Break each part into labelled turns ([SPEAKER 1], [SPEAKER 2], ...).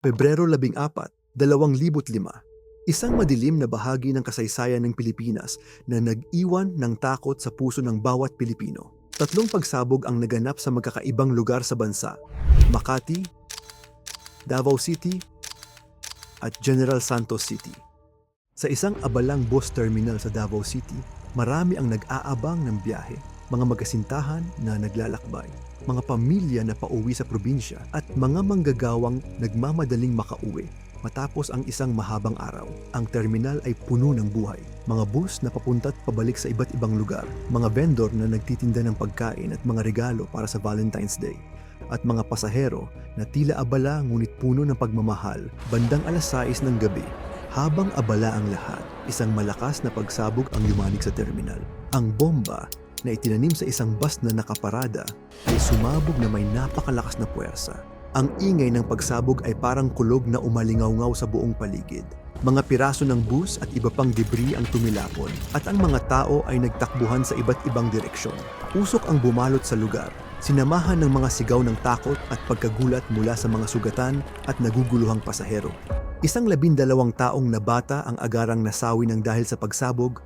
[SPEAKER 1] Pebrero 14, 2005. Isang madilim na bahagi ng kasaysayan ng Pilipinas na nag-iwan ng takot sa puso ng bawat Pilipino. Tatlong pagsabog ang naganap sa magkakaibang lugar sa bansa. Makati, Davao City, at General Santos City. Sa isang abalang bus terminal sa Davao City, marami ang nag-aabang ng biyahe, mga magasintahan na naglalakbay, mga pamilya na pauwi sa probinsya at mga manggagawang nagmamadaling makauwi matapos ang isang mahabang araw. Ang terminal ay puno ng buhay. Mga bus na papunta't pabalik sa iba't ibang lugar, mga vendor na nagtitinda ng pagkain at mga regalo para sa Valentine's Day at mga pasahero na tila abala ngunit puno ng pagmamahal bandang alas 6 ng gabi. Habang abala ang lahat, isang malakas na pagsabog ang yumanig sa terminal. Ang bomba na itinanim sa isang bus na nakaparada ay sumabog na may napakalakas na puwersa. Ang ingay ng pagsabog ay parang kulog na umalingaw sa buong paligid. Mga piraso ng bus at iba pang debris ang tumilapon at ang mga tao ay nagtakbuhan sa iba't ibang direksyon. Usok ang bumalot sa lugar, sinamahan ng mga sigaw ng takot at pagkagulat mula sa mga sugatan at naguguluhang pasahero. Isang labindalawang taong na bata ang agarang nasawi ng dahil sa pagsabog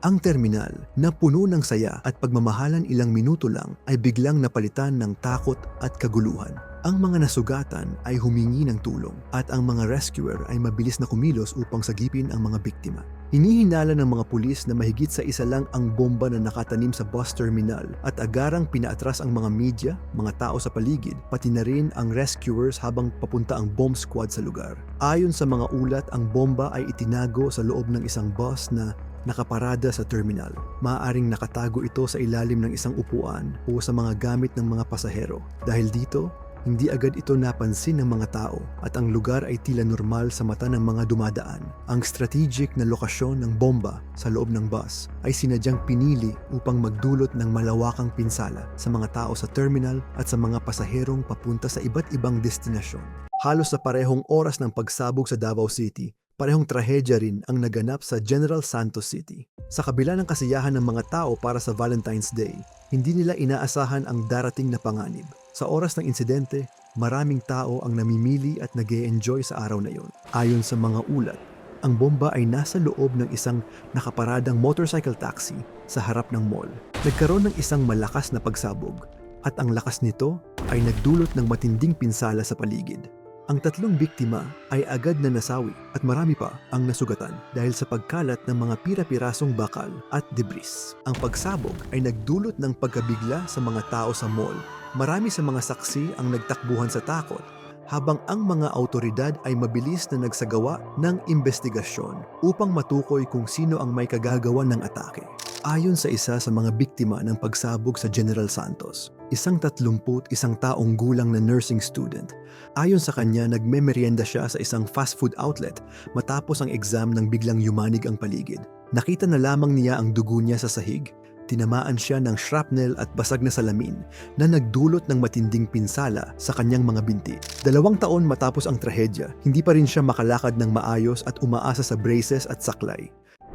[SPEAKER 1] ang terminal na puno ng saya at pagmamahalan ilang minuto lang ay biglang napalitan ng takot at kaguluhan. Ang mga nasugatan ay humingi ng tulong at ang mga rescuer ay mabilis na kumilos upang sagipin ang mga biktima. Hinihinala ng mga pulis na mahigit sa isa lang ang bomba na nakatanim sa bus terminal at agarang pinaatras ang mga media, mga tao sa paligid, pati na rin ang rescuers habang papunta ang bomb squad sa lugar. Ayon sa mga ulat, ang bomba ay itinago sa loob ng isang bus na nakaparada sa terminal. Maaaring nakatago ito sa ilalim ng isang upuan o sa mga gamit ng mga pasahero. Dahil dito, hindi agad ito napansin ng mga tao at ang lugar ay tila normal sa mata ng mga dumadaan. Ang strategic na lokasyon ng bomba sa loob ng bus ay sinadyang pinili upang magdulot ng malawakang pinsala sa mga tao sa terminal at sa mga pasaherong papunta sa iba't ibang destinasyon. Halos sa parehong oras ng pagsabog sa Davao City, parehong trahedya rin ang naganap sa General Santos City. Sa kabila ng kasiyahan ng mga tao para sa Valentine's Day, hindi nila inaasahan ang darating na panganib. Sa oras ng insidente, maraming tao ang namimili at nag enjoy sa araw na yon. Ayon sa mga ulat, ang bomba ay nasa loob ng isang nakaparadang motorcycle taxi sa harap ng mall. Nagkaroon ng isang malakas na pagsabog at ang lakas nito ay nagdulot ng matinding pinsala sa paligid. Ang tatlong biktima ay agad na nasawi at marami pa ang nasugatan dahil sa pagkalat ng mga pira-pirasong bakal at debris. Ang pagsabog ay nagdulot ng pagkabigla sa mga tao sa mall. Marami sa mga saksi ang nagtakbuhan sa takot habang ang mga autoridad ay mabilis na nagsagawa ng investigasyon upang matukoy kung sino ang may kagagawan ng atake. Ayon sa isa sa mga biktima ng pagsabog sa General Santos, isang tatlumput isang taong gulang na nursing student. Ayon sa kanya, nagmemeryenda siya sa isang fast food outlet matapos ang exam nang biglang yumanig ang paligid. Nakita na lamang niya ang dugo niya sa sahig tinamaan siya ng shrapnel at basag na salamin na nagdulot ng matinding pinsala sa kanyang mga binti. Dalawang taon matapos ang trahedya, hindi pa rin siya makalakad ng maayos at umaasa sa braces at saklay.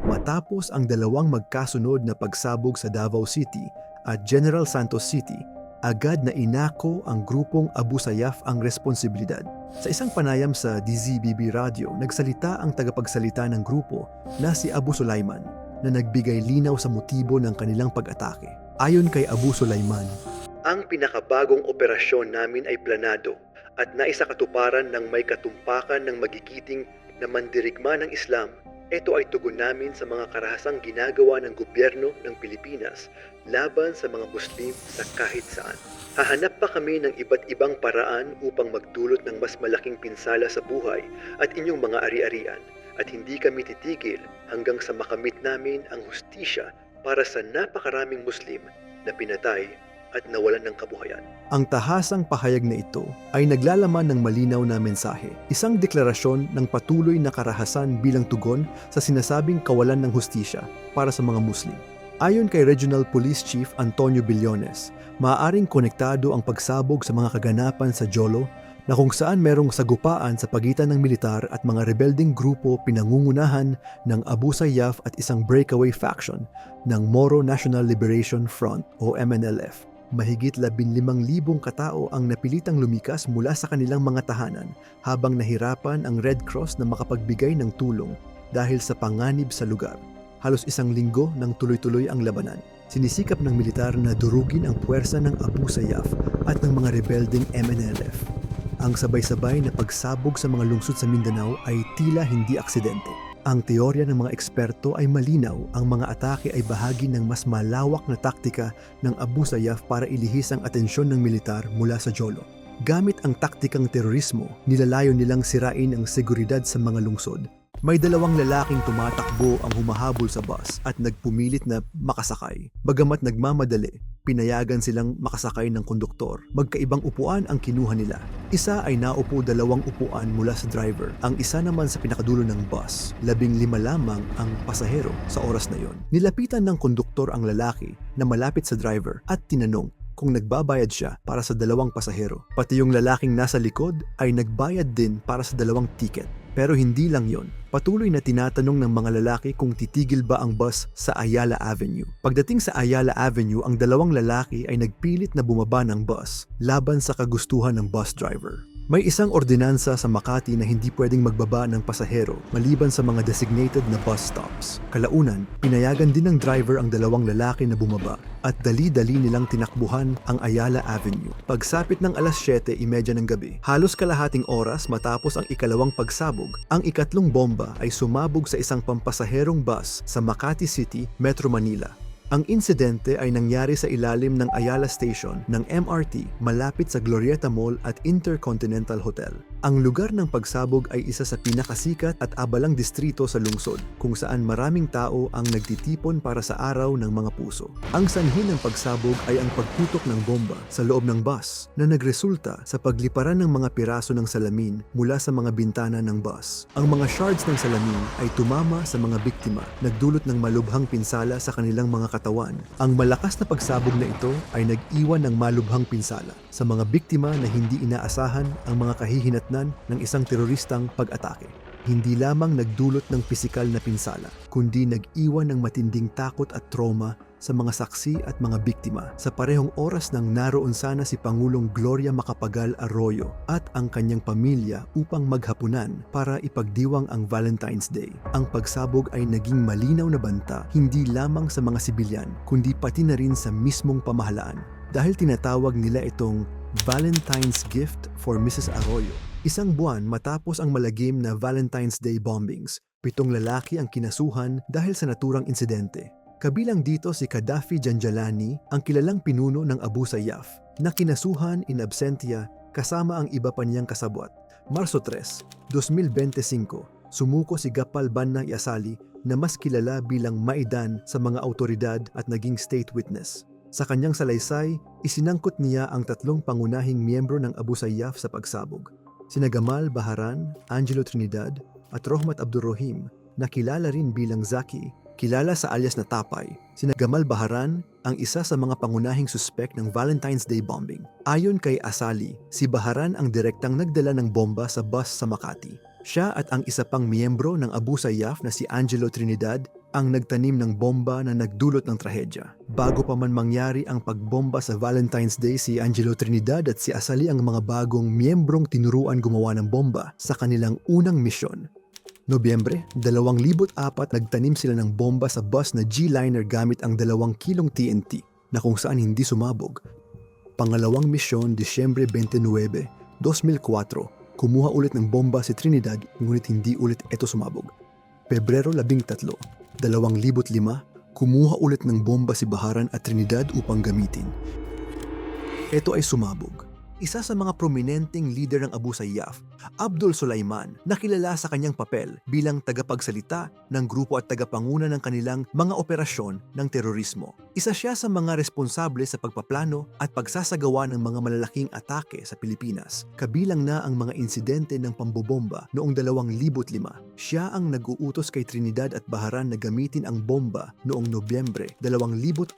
[SPEAKER 1] Matapos ang dalawang magkasunod na pagsabog sa Davao City at General Santos City, agad na inako ang grupong Abu Sayyaf ang responsibilidad. Sa isang panayam sa DZBB Radio, nagsalita ang tagapagsalita ng grupo na si Abu Sulaiman na nagbigay linaw sa motibo ng kanilang pag-atake. Ayon kay Abu Sulaiman, Ang pinakabagong operasyon namin ay planado at naisakatuparan ng may katumpakan ng magigiting na mandirigma ng Islam ito ay tugon namin sa mga karahasang ginagawa ng gobyerno ng Pilipinas laban sa mga Muslim sa kahit saan. Hahanap pa kami ng iba't ibang paraan upang magdulot ng mas malaking pinsala sa buhay at inyong mga ari-arian at hindi kami titigil hanggang sa makamit namin ang hustisya para sa napakaraming Muslim na pinatay at nawalan ng kabuhayan. Ang tahasang pahayag na ito ay naglalaman ng malinaw na mensahe, isang deklarasyon ng patuloy na karahasan bilang tugon sa sinasabing kawalan ng hustisya para sa mga Muslim. Ayon kay Regional Police Chief Antonio Billones, maaaring konektado ang pagsabog sa mga kaganapan sa Jolo na kung saan merong sagupaan sa pagitan ng militar at mga rebelding grupo pinangungunahan ng Abu Sayyaf at isang breakaway faction ng Moro National Liberation Front o MNLF. Mahigit 15,000 katao ang napilitang lumikas mula sa kanilang mga tahanan habang nahirapan ang Red Cross na makapagbigay ng tulong dahil sa panganib sa lugar. Halos isang linggo nang tuloy-tuloy ang labanan. Sinisikap ng militar na durugin ang puwersa ng Abu Sayyaf at ng mga rebelding MNLF. Ang sabay-sabay na pagsabog sa mga lungsod sa Mindanao ay tila hindi aksidente. Ang teorya ng mga eksperto ay malinaw, ang mga atake ay bahagi ng mas malawak na taktika ng Abu Sayyaf para ilihis ang atensyon ng militar mula sa Jolo. Gamit ang taktikang terorismo, nilalayo nilang sirain ang seguridad sa mga lungsod. May dalawang lalaking tumatakbo ang humahabol sa bus at nagpumilit na makasakay. Bagamat nagmamadali, pinayagan silang makasakay ng konduktor. Magkaibang upuan ang kinuha nila. Isa ay naupo dalawang upuan mula sa driver. Ang isa naman sa pinakadulo ng bus. Labing lima lamang ang pasahero sa oras na yon. Nilapitan ng konduktor ang lalaki na malapit sa driver at tinanong kung nagbabayad siya para sa dalawang pasahero. Pati yung lalaking nasa likod ay nagbayad din para sa dalawang ticket. Pero hindi lang yon. Patuloy na tinatanong ng mga lalaki kung titigil ba ang bus sa Ayala Avenue. Pagdating sa Ayala Avenue, ang dalawang lalaki ay nagpilit na bumaba ng bus laban sa kagustuhan ng bus driver. May isang ordinansa sa Makati na hindi pwedeng magbaba ng pasahero maliban sa mga designated na bus stops. Kalaunan, pinayagan din ng driver ang dalawang lalaki na bumaba at dali-dali nilang tinakbuhan ang Ayala Avenue. Pagsapit ng alas 7.30 ng gabi, halos kalahating oras matapos ang ikalawang pagsabog, ang ikatlong bomba ay sumabog sa isang pampasaherong bus sa Makati City, Metro Manila. Ang insidente ay nangyari sa ilalim ng Ayala Station ng MRT malapit sa Glorieta Mall at Intercontinental Hotel. Ang lugar ng pagsabog ay isa sa pinakasikat at abalang distrito sa lungsod kung saan maraming tao ang nagtitipon para sa araw ng mga puso. Ang sanhi ng pagsabog ay ang pagputok ng bomba sa loob ng bus na nagresulta sa pagliparan ng mga piraso ng salamin mula sa mga bintana ng bus. Ang mga shards ng salamin ay tumama sa mga biktima, nagdulot ng malubhang pinsala sa kanilang mga katawan. Ang malakas na pagsabog na ito ay nag-iwan ng malubhang pinsala sa mga biktima na hindi inaasahan ang mga kahihinatnan ng isang teroristang pag-atake. Hindi lamang nagdulot ng pisikal na pinsala, kundi nag-iwan ng matinding takot at trauma sa mga saksi at mga biktima. Sa parehong oras nang naroon sana si Pangulong Gloria Macapagal Arroyo at ang kanyang pamilya upang maghapunan para ipagdiwang ang Valentine's Day. Ang pagsabog ay naging malinaw na banta hindi lamang sa mga sibilyan, kundi pati na rin sa mismong pamahalaan. Dahil tinatawag nila itong Valentine's Gift for Mrs. Arroyo. Isang buwan matapos ang malagim na Valentine's Day bombings, pitong lalaki ang kinasuhan dahil sa naturang insidente. Kabilang dito si Gaddafi Janjalani, ang kilalang pinuno ng Abu Sayyaf, na kinasuhan in absentia kasama ang iba pa niyang kasabwat. Marso 3, 2025, sumuko si Gapal Banna Yasali na mas kilala bilang Maidan sa mga autoridad at naging state witness. Sa kanyang salaysay, isinangkot niya ang tatlong pangunahing miyembro ng Abu Sayyaf sa pagsabog. Sina Gamal Baharan, Angelo Trinidad at Rohmat Abdurrahim na kilala rin bilang Zaki, kilala sa alias na Tapay. Sina Gamal Baharan ang isa sa mga pangunahing suspek ng Valentine's Day bombing. Ayon kay Asali, si Baharan ang direktang nagdala ng bomba sa bus sa Makati. Siya at ang isa pang miyembro ng Abu Sayyaf na si Angelo Trinidad ang nagtanim ng bomba na nagdulot ng trahedya. Bago pa man mangyari ang pagbomba sa Valentine's Day, si Angelo Trinidad at si Asali ang mga bagong miyembrong tinuruan gumawa ng bomba sa kanilang unang misyon. Nobyembre, 2004 nagtanim sila ng bomba sa bus na G-Liner gamit ang dalawang kilong TNT na kung saan hindi sumabog. Pangalawang misyon, Disyembre 29, 2004, kumuha ulit ng bomba si Trinidad ngunit hindi ulit ito sumabog. Pebrero 13, 2005, kumuha ulit ng bomba si Baharan at Trinidad upang gamitin. Ito ay sumabog. Isa sa mga prominenteng leader ng Abu Sayyaf, Abdul Sulaiman, nakilala sa kanyang papel bilang tagapagsalita ng grupo at tagapanguna ng kanilang mga operasyon ng terorismo. Isa siya sa mga responsable sa pagpaplano at pagsasagawa ng mga malalaking atake sa Pilipinas, kabilang na ang mga insidente ng pambobomba noong 2005. Siya ang nag-uutos kay Trinidad at Baharan na gamitin ang bomba noong Nobyembre 2004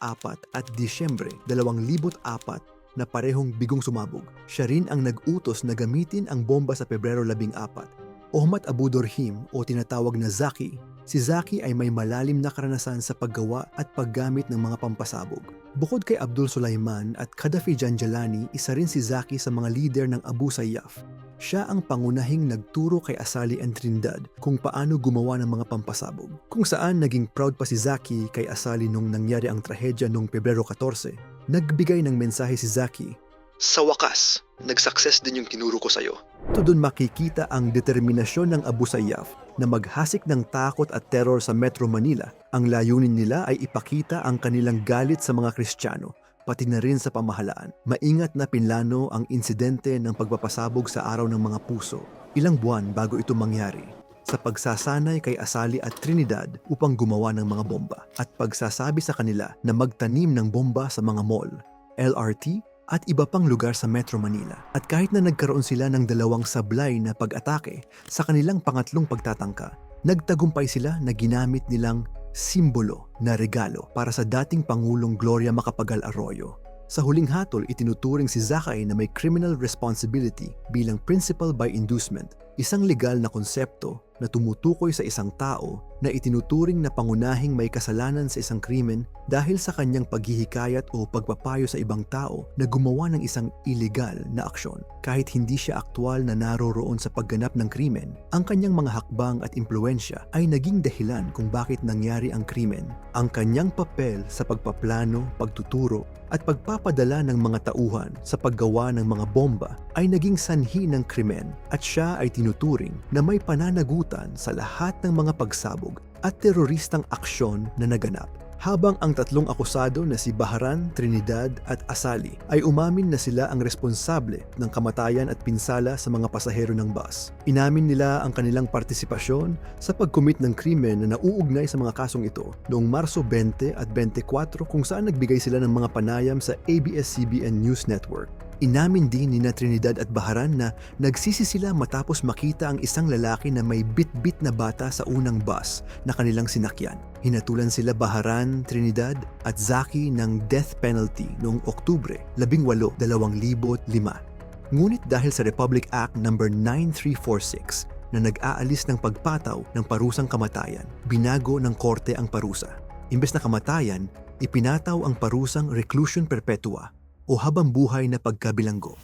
[SPEAKER 1] at Disyembre 2004 na parehong bigong sumabog. Siya rin ang nag-utos na gamitin ang bomba sa Pebrero 14. Ohmat Abu Dorhim o tinatawag na Zaki Si Zaki ay may malalim na karanasan sa paggawa at paggamit ng mga pampasabog. Bukod kay Abdul Sulaiman at Gaddafi Janjalani, isa rin si Zaki sa mga leader ng Abu Sayyaf. Siya ang pangunahing nagturo kay Asali and Trinidad kung paano gumawa ng mga pampasabog. Kung saan naging proud pa si Zaki kay Asali nung nangyari ang trahedya noong Pebrero 14. Nagbigay ng mensahe si Zaki
[SPEAKER 2] Sa wakas, nag-success din yung tinuro ko sa'yo.
[SPEAKER 1] Ito doon makikita ang determinasyon ng Abu Sayyaf na maghasik ng takot at terror sa Metro Manila. Ang layunin nila ay ipakita ang kanilang galit sa mga Kristiyano, pati na rin sa pamahalaan. Maingat na pinlano ang insidente ng pagpapasabog sa araw ng mga puso, ilang buwan bago ito mangyari sa pagsasanay kay Asali at Trinidad upang gumawa ng mga bomba at pagsasabi sa kanila na magtanim ng bomba sa mga mall, LRT at iba pang lugar sa Metro Manila. At kahit na nagkaroon sila ng dalawang sablay na pag-atake sa kanilang pangatlong pagtatangka, nagtagumpay sila na ginamit nilang simbolo na regalo para sa dating Pangulong Gloria Macapagal Arroyo. Sa huling hatol, itinuturing si Zakay na may criminal responsibility bilang principal by inducement, isang legal na konsepto na tumutukoy sa isang tao na itinuturing na pangunahing may kasalanan sa isang krimen dahil sa kanyang paghihikayat o pagpapayo sa ibang tao na gumawa ng isang illegal na aksyon. Kahit hindi siya aktwal na naroroon sa pagganap ng krimen, ang kanyang mga hakbang at impluensya ay naging dahilan kung bakit nangyari ang krimen. Ang kanyang papel sa pagpaplano, pagtuturo, at pagpapadala ng mga tauhan sa paggawa ng mga bomba ay naging sanhi ng krimen at siya ay tinuturing na may pananagutan sa lahat ng mga pagsabog at teroristang aksyon na naganap. Habang ang tatlong akusado na si Baharan, Trinidad at Asali ay umamin na sila ang responsable ng kamatayan at pinsala sa mga pasahero ng bus. Inamin nila ang kanilang partisipasyon sa pagkumit ng krimen na nauugnay sa mga kasong ito noong Marso 20 at 24 kung saan nagbigay sila ng mga panayam sa ABS-CBN News Network. Inamin din ni na Trinidad at Baharan na nagsisi sila matapos makita ang isang lalaki na may bit-bit na bata sa unang bus na kanilang sinakyan. Hinatulan sila Baharan, Trinidad at Zaki ng death penalty noong Oktubre 18, 2005. Ngunit dahil sa Republic Act No. 9346 na nag-aalis ng pagpataw ng parusang kamatayan, binago ng korte ang parusa. Imbes na kamatayan, ipinataw ang parusang reclusion perpetua o habang buhay na pagkabilanggo.